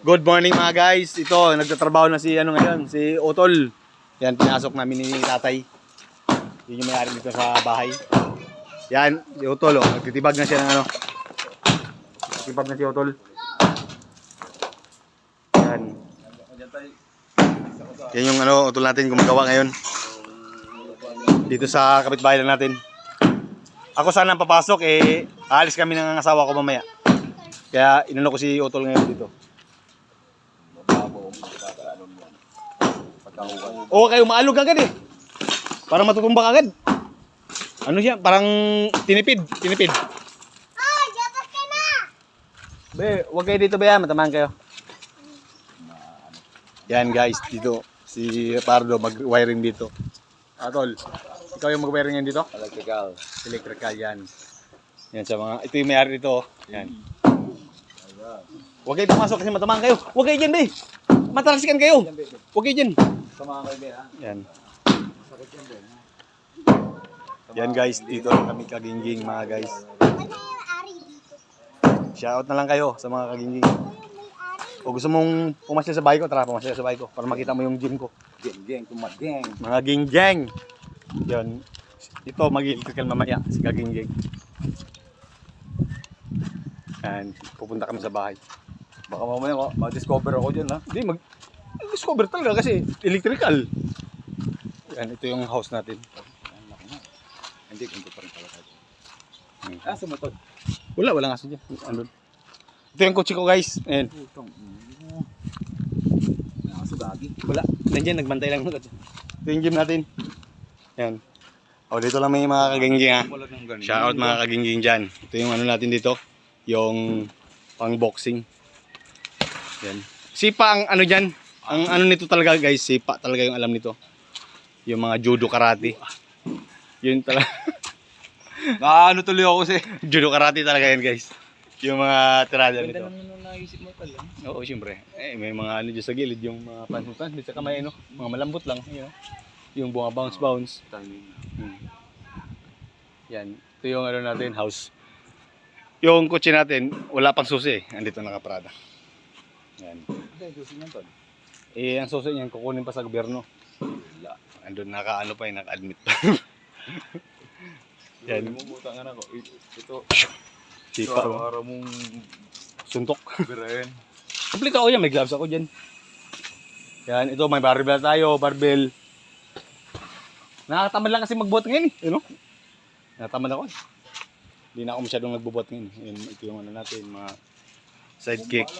Good morning mga guys. Ito, nagtatrabaho na si ano ngayon, si Otol. Yan, pinasok namin ni tatay. Yun yung may-ari dito sa bahay. Yan, si Otol, oh. Nagtitibag na siya ng ano. Nagtitibag na si Otol. Yan. Yan yung ano, Otol natin gumagawa ngayon. Dito sa kapitbahay natin. Ako sana papasok, eh, aalis kami ng asawa ko mamaya. Kaya inano ko si Otol ngayon dito. Oo, kayo maalog agad eh. Parang matutumbak agad. Ano siya? Parang tinipid. Tinipid. Ah, dapat ka na! Be, wag kayo dito ba yan? Matamaan kayo. Yan guys, dito. Si Pardo mag-wiring dito. Atol, ikaw yung mag-wiring yan dito? Electrical. Electrical yan. Yan sa mga, ito yung may-ari dito. oh. Yan. Huwag kayo pumasok kasi matamaan kayo. Huwag kayo dyan, be. Matalasikan kayo. Huwag kayo dyan. Sa mga kaibigan. Yan. Yan guys, dito kami kagingging mga guys. Shoutout na lang kayo sa mga kagingging. O gusto mong pumasya sa bahay ko, tara pumasya sa bahay ko para makita mo yung gym ko. Geng, geng, tumat, geng. Mga ginggeng. Yan. Ito, mag-electrical mamaya, si kagingging. Yan, pupunta kami sa bahay. Baka mamaya ma- ma-discover ako dyan ha. Hindi, mag discover talaga kasi electrical. Yan, ito yung house natin. Hindi, ganito pa rin pala tayo. Hmm. Ah, sumatod. Wala, wala nga dyan. Andun. Ito yung kotse ko guys. Ayan. Putong. Nakasugagi. Wala. Nandiyan, nagbantay lang. Ito yung gym natin. Yan. O, dito lang may mga kagingging ha. Wala nang ganun. Shoutout mga kagingging dyan. Ito yung ano natin dito. Yung pang boxing. Yan. Sipa ang ano dyan. Ang ano nito talaga guys, sipa talaga yung alam nito. Yung mga judo karate. Yun talaga. Naano tuloy ako kasi. judo karate talaga yan guys. Yung mga tirada Ganda nito. naman nung naisip mo pala. Oo, siyempre. Eh, may mga ano dyan sa gilid, yung mga pansot-pansot, saka may ano, mga malambot lang, you know. Yung bunga bounce-bounce. Timing. Hmm. Yan. Ito yung ano natin, house. Yung kotse natin, wala pang susi. eh. Andito nakaparada. Yan. Hindi, gusto niyan tol. Eh, ang susi niyan, kukunin pa sa gobyerno. Wala. Andun naka-ano pa eh, naka-admit pa. Yan. Na ako. Ito, ito Sipa. oh. araw-araw mong Suntok. birahin. Kompleto ako yan, may gloves ako dyan. Yan, ito may barbell tayo, barbell. Nakakatamad lang kasi magbuhat ngayon eh, you know? Nakatamad ako eh. Hindi na ako masyadong nagbubuhat ngayon. Yan, ito yung ano natin, mga sidekick.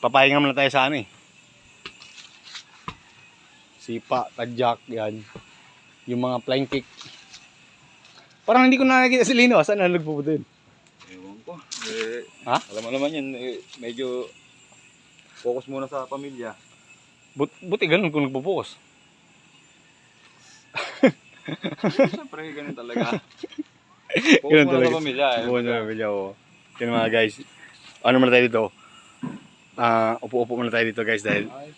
Papahinga muna tayo sa ano eh. Sipa, tadyak, yan. Yung mga flying kick. Parang hindi ko nakakita si Lino, saan na nagpupunta yun? Ewan ko. Eh, Ha? Alam mo naman yan, eh, medyo focus muna sa pamilya. But, buti ganun kung nagpo-focus. Siyempre, ganun talaga. Focus Ganun talaga. pamilya. Eh. Oo, na video ko. Yan mga guys. Ano muna tayo dito? Ah, upo-upo muna tayo dito guys dahil Ayos